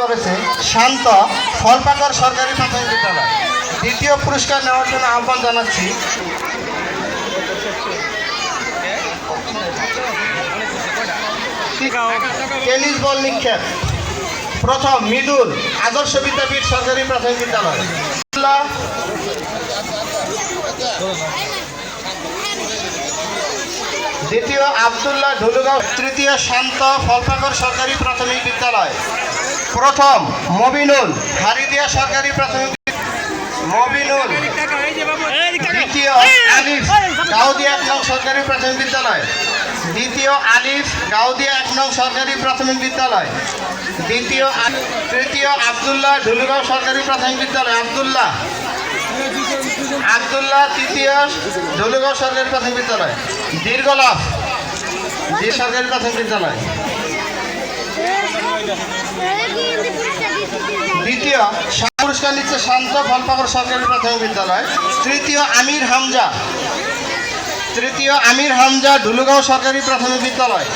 করেছে শান্ত ফলপাকর সরকারি প্রাথমিক বিদ্যালয়। দ্বিতীয় পুরস্কার নেওয়ার জন্য আহ্বান জানাচ্ছি। টেনিস বল নিক্ষেপ। প্রথম মৃদুল আদর্শ বিদ্যাপীঠ সরকারি প্রাথমিক বিদ্যালয়। দ্বিতীয় আবদুল্লাহ ঢুলুগাঁও। তৃতীয় শান্ত ফলপাকর সরকারি প্রাথমিক বিদ্যালয়। প্রথম মবিনুল হারিদিয়া সরকারি প্রাথমিক। মবিনুল। দ্বিতীয় আলিফ, গাউদিয়া এক নং সরকারি প্রাথমিক বিদ্যালয়। দ্বিতীয় আলিফ, গাউদিয়া এক নং সরকারি প্রাথমিক বিদ্যালয়। দ্বিতীয় তৃতীয় আবদুল্লাহ ঢুলুগাঁও সরকারি প্রাথমিক বিদ্যালয়। আবদুল্লাহ। আবদুল্লাহ তৃতীয় ঢুলুগাঁও সরকারি প্রাথমিক বিদ্যালয়। দীর্ঘলাভ। সরকারি প্রাথমিক বিদ্যালয়। দ্বিতীয় পুরস্কার নিচ্ছে শান্ত ফলপাকর সরকারি প্রাথমিক বিদ্যালয়। তৃতীয়, আমির হামজা। তৃতীয়, আমির হামজা, ঢুলুগাঁও সরকারি প্রাথমিক বিদ্যালয়।